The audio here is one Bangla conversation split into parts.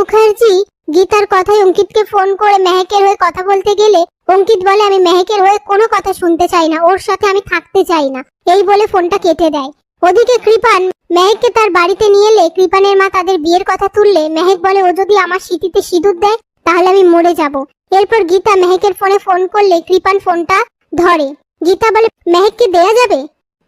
মুখার্জি গীতার কথায় অঙ্কিতকে ফোন করে মেহেকের হয়ে কথা বলতে গেলে অঙ্কিত বলে, আমি মেহেকের হয়ে কোনো কথা শুনতে চাই না, ওর সাথে আমি থাকতে চাই না। এই বলে ফোনটা কেটে দেয়। ওদিকে কৃপান মেহেককে তার বাড়িতে নিয়ে এলে কৃপানের মা তাদের বিয়ের কথা তুললে মেহেক বলে, ও যদি আমার স্মৃতিতে সিঁদুর দেয়, তাহলে আমি মরে যাব। এরপর গীতা মেহেকের ফোনে ফোন করলে কৃপান ফোনটা ধরে। গীতা বলে, মেহেককে দেয়া যাবে?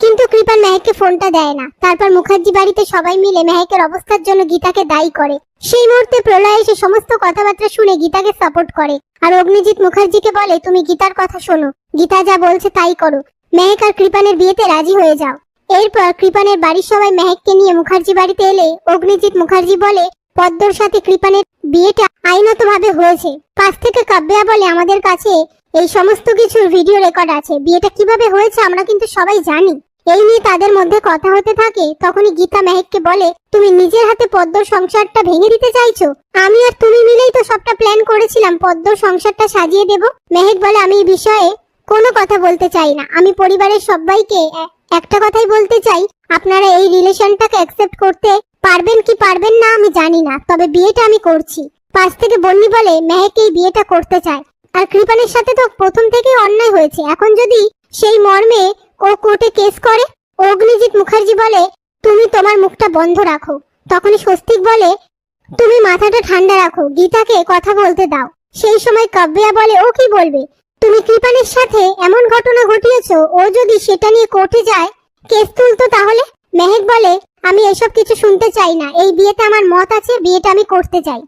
কিন্তু কৃপান মেহেককে ফোনটা দেয় না। তারপর মুখার্জি বাড়িতে সবাই মিলে মেহেকের অবস্থার জন্য গীতাকে দায়ী করে। সেই মুহূর্তে প্রলয় এসে সমস্ত কথাবার্তা শুনে গীতাকে সাপোর্ট করে। আর অগ্নিজিৎ মুখার্জিকে বলে, তুমি গীতার কথা শোনো। গীতা যা বলছে তাই করো। মেহেক আর কৃপানের বিয়েতে রাজি হয়ে যাও। এরপর কৃপানের বাড়ির সবাই মেহেককে নিয়ে মুখার্জি বাড়িতে এলে অগ্নিজিৎ মুখার্জি বলে, পদ্মর সাথে কৃপানের বিয়েটা আইনত ভাবে হয়েছে। পাশ থেকে কাব্যা বলে, আমাদের কাছে এই সমস্ত কিছুর ভিডিও রেকর্ড আছে। বিয়েটা কীভাবে হয়েছে আমরা কিন্তু সবাই জানি। এই নিয়ে তাদের মধ্যে কথা হতে থাকে, তখনই গীতা মেহেককে বলে, তুমি নিজের হাতে পদ্মর সংসারটা ভেঙে দিতে চাইছো? আমি আর তুমি মিলেই তো সবটা প্ল্যান করেছিলাম পদ্মর সংসারটা সাজিয়ে দেব? মেহেক বলে, আমি এই বিষয়ে কোনো কথা বলতে চাই না। আমি পরিবারের সবাইকে একটা কথাই বলতে চাই। আপনারা এই রিলেশনটাকে অ্যাকসেপ্ট করতে পারবেন কি পারবেন না, আমি জানি না, তবে বিয়েটা আমি করছি। পাশ থেকে বন্নি বলে, মেহেক এই বিয়েটা করতে চায়। আর কৃপানের সাথে তো প্রথম থেকেই অন্যায় হয়েছে। এখন যদি সেই মর্মে ও কোর্টে কেস করে? অগ্নিজিৎ মুখার্জি বলে, তুমি তোমার মুখটা বন্ধ রাখো। তখন স্বস্তিক বলে, তুমি মাথাটা ঠান্ডা রাখো, গীতাকে কথা বলতে দাও। সেই সময় কাব্যা বলে, ও কি বলবে? তুমি কৃপানের সাথে এমন ঘটনা ঘটিয়েছো, ও যদি সেটা নিয়ে কোর্টে যায়, কেস তুলতো তাহলে? মেহেক বলে, আমি এসব কিছু শুনতে চাই না, এই বিয়েতে আমার মত আছে, বিয়েটা আমি করতে চাই।